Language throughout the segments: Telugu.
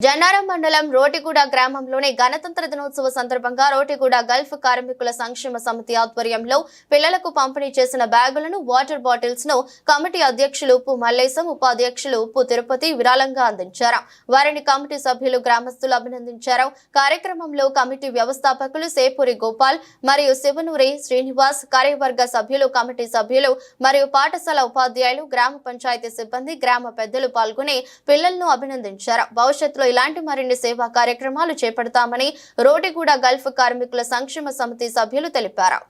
జన్నారం మండలం రోటిగూడ గ్రామంలోని గణతంత్ర దినోత్సవ సందర్భంగా రోటిగూడ గల్ఫ్ కార్మికుల సంక్షేమ సమితి ఆధ్వర్యంలో పిల్లలకు పంపిణీ చేసిన బ్యాగులను వాటర్ బాటిల్స్ను కమిటీ అధ్యక్షులు ఉప్పు మల్లేశం ఉపాధ్యక్షులు ఉప్పు తిరుపతి విరాళంగా అందించారు. వారిని కమిటీ సభ్యులు గ్రామస్తులు అభినందించారు. కార్యక్రమంలో కమిటీ వ్యవస్థాపకులు సేపూరి గోపాల్ మరియు శివనూరి శ్రీనివాస్ కార్యవర్గ సభ్యులు కమిటీ సభ్యులు మరియు పాఠశాల ఉపాధ్యాయులు గ్రామ పంచాయతీ సిబ్బంది గ్రామ పెద్దలు పాల్గొని పిల్లలను అభినందించారు. భవిష్యత్తులో ఇలాంటి మరిన్ని సేవా కార్యక్రమాలు చేపడతామని రోటిగూడ గల్ఫ్ కార్మికుల సంక్షేమ సమితి సభ్యులు తెలిపారు.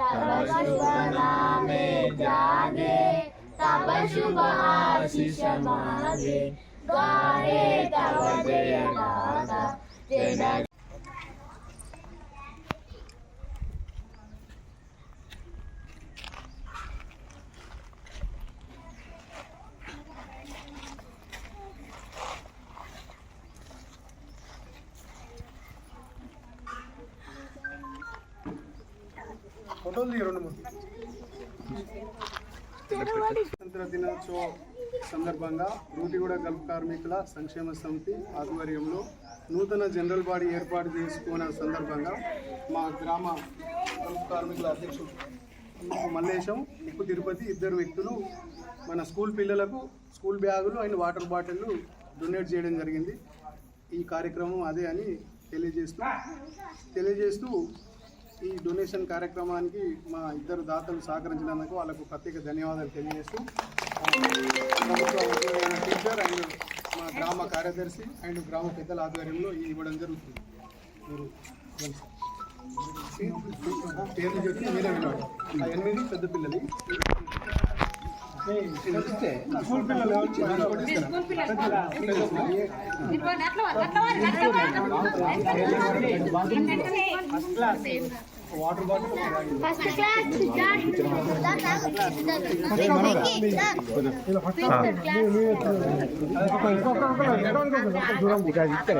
गंगा उच्चर जलगितरंगा तब शुभ नामे जागे तब शुभ आशीष मागे गाहे तव जय गाथा जय ఫోటోలు తీయ రెండు మూడు స్వతంత్ర దినోత్సవ సందర్భంగా రూటిగూడ గల్ఫ్ కార్మికుల సంక్షేమ సమితి ఆధ్వర్యంలో నూతన జనరల్ బాడీ ఏర్పాటు చేసుకున్న సందర్భంగా మా గ్రామ గల్ఫ్ కార్మికుల అధ్యక్షుడు మల్లేశం ఉప్పు తిరుపతి ఇద్దరు వ్యక్తులు మన స్కూల్ పిల్లలకు స్కూల్ బ్యాగులు అండ్ వాటర్ బాటిళ్ళు డొనేట్ చేయడం జరిగింది. ఈ కార్యక్రమం అదే అని తెలియజేస్తూ తెలియజేస్తూ ఈ డొనేషన్ కార్యక్రమానికి మా ఇద్దరు దాతలు సహకరించినందుకు వాళ్ళకు ప్రత్యేక ధన్యవాదాలు తెలియజేస్తూ ప్రభుత్వ టీచర్ అండ్ మా గ్రామ కార్యదర్శి అండ్ గ్రామ పెద్దల ఆధ్వర్యంలో ఇది ఇవ్వడం జరుగుతుంది. మీరు పేర్లు చెప్పి మీరే వినాలి. ఆ ఎనిమిది పెద్ద పిల్లలు. స్కూల్ పిల్లలు చిన్న కొట్టిస్తారా? Water bottle first class bag sir